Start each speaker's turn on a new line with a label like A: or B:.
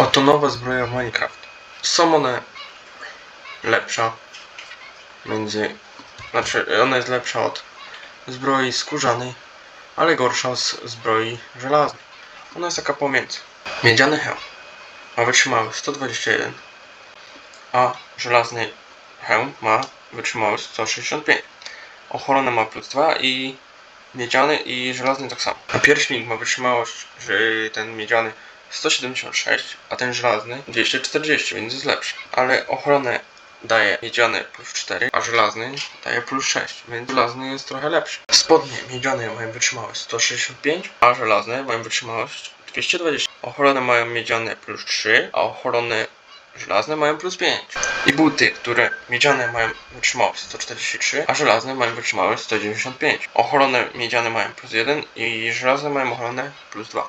A: Oto nowa zbroja w Minecraft. Są one lepsza między... Znaczy, ona jest lepsza od zbroi skórzanej, ale gorsza od zbroi żelaznej. Ona jest taka pomiędzy. Miedziany hełm ma wytrzymałość 121, a żelazny hełm ma wytrzymałość 165. Ochronę ma plus 2 i miedziany i żelazny tak samo. A pierśnik ma wytrzymałość, że ten miedziany 176, a ten żelazny 240, więc jest lepszy. Ale ochronę daje miedziany plus 4, a żelazny daje plus 6, więc żelazny jest trochę lepszy. Spodnie miedziane mają wytrzymałość 165, a żelazne mają wytrzymałość 220. Ochronę mają miedziane plus 3, a ochronę żelazne mają plus 5. I buty, które miedziane mają wytrzymałość 143, a żelazne mają wytrzymałość 195. Ochronę miedziane mają plus 1 i żelazne mają ochronę plus 2.